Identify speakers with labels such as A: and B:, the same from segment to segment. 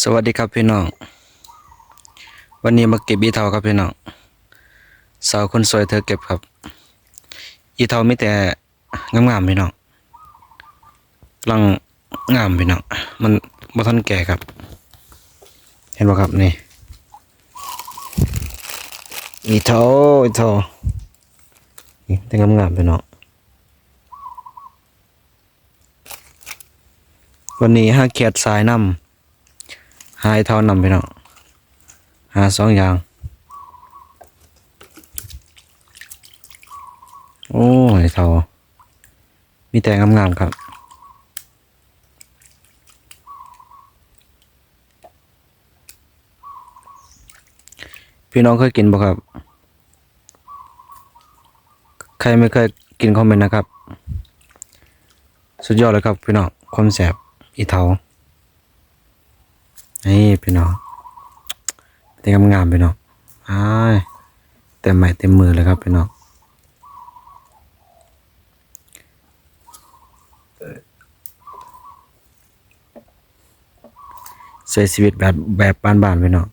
A: สวัสดีครับพี่น้อง วันนี้มาเก็บอีเทาครับพี่น้อง สาวคนสวยเธอเก็บครับ อีเทาไม่แต่งามๆพี่น้องกำลังงามพี่น้อง มันบ่ทันแก่ครับ เห็นบ่ครับนี่ อีเทาอีเทานี่แต่งามๆพี่น้อง วันนี้ห้าเขียดสายน้ำ หายเท่านำไปเนาะหาสองอย่าง โอ้ยเท่ามีแต่งามๆครับพี่น้องเคยกินบ่ครับ ใครไม่เคยกินคอมเมนต์นะครับ สุดยอดเลยครับพี่น้องความแสบอีเทา นี่พี่น้องเต็มงามพี่น้องอ้ายเต็มไม้เต็มมือเลยครับพี่น้องใช้ชีวิตแบบแบบบ้านๆพี่น้อง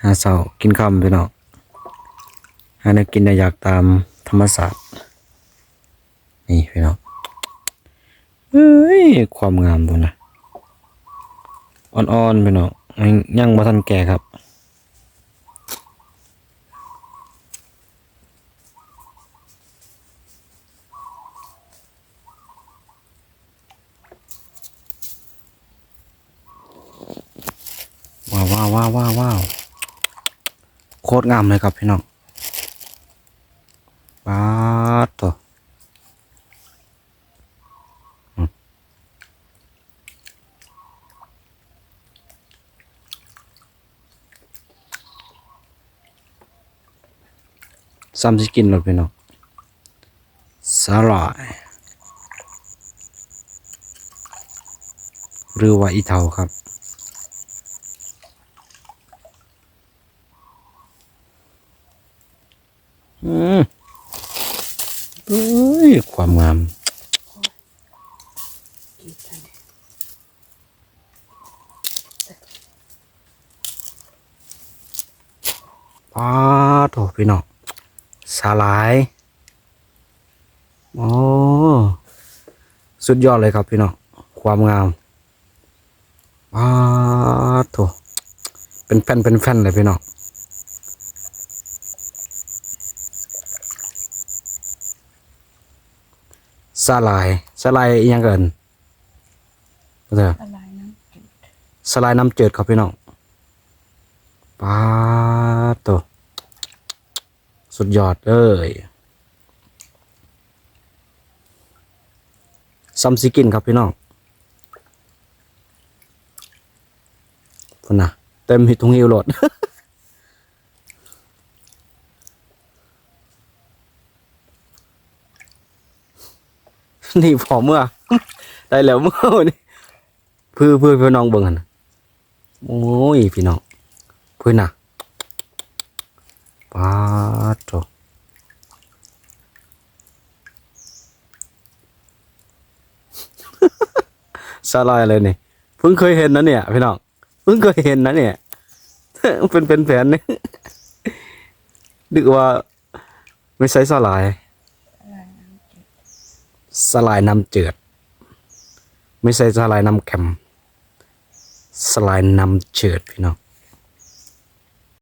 A: หาเสากินคำพี่น้องหาแนวกินแนอยากตามธรรมศาสตร์นี่พี่น้อง ฮ้ย ความงามตัวนะอ่อนๆไปเนาะยังยังบ่ทันแก่ครับว้าวว้าวว้าวว้าวโคตรงามเลยครับพี่น้องปาดตัว ซ้ำสิกินรถไปเนาะสลายหรือว่าอีเทาครับอืมเอ้ยความงามป้าโถพี่น้อง สาหลายโอ้สุดยอดเลยครับพี่น้องความงามว้าโถเป็นแผ่นเป็นแผ่นเลยพี่น้องสาหลายสาหลายอิหยังเกินเถอะ
B: อะไรนะ
A: สลายน้ำจืดครับพี่น้องป้าดโตัว สุดยอดเอ้ยซัมซิกินครับพี่น้องพุ่นนะเต็มหิทุงหิวโหลดนี่พอเมื่อ ได้แล้วเมื่อนี่เพื่อเพื่อพี่น้องเบิ่งหันะโอ้ยพี่น้องเพื่อนน่ะ ป้าดโตสลายเลยนี่เพิ่งเคยเห็นนะเนี่ยพี่น้องเพิ่งเคยเห็นนะเนี่ยเป็นเป็นแผนนี่นึกว่า ไม่ใช่สลายสลายน้ำเจืดไม่ใช่สลายน้ำเค็มสลายน้ำเจืดพี่น้อง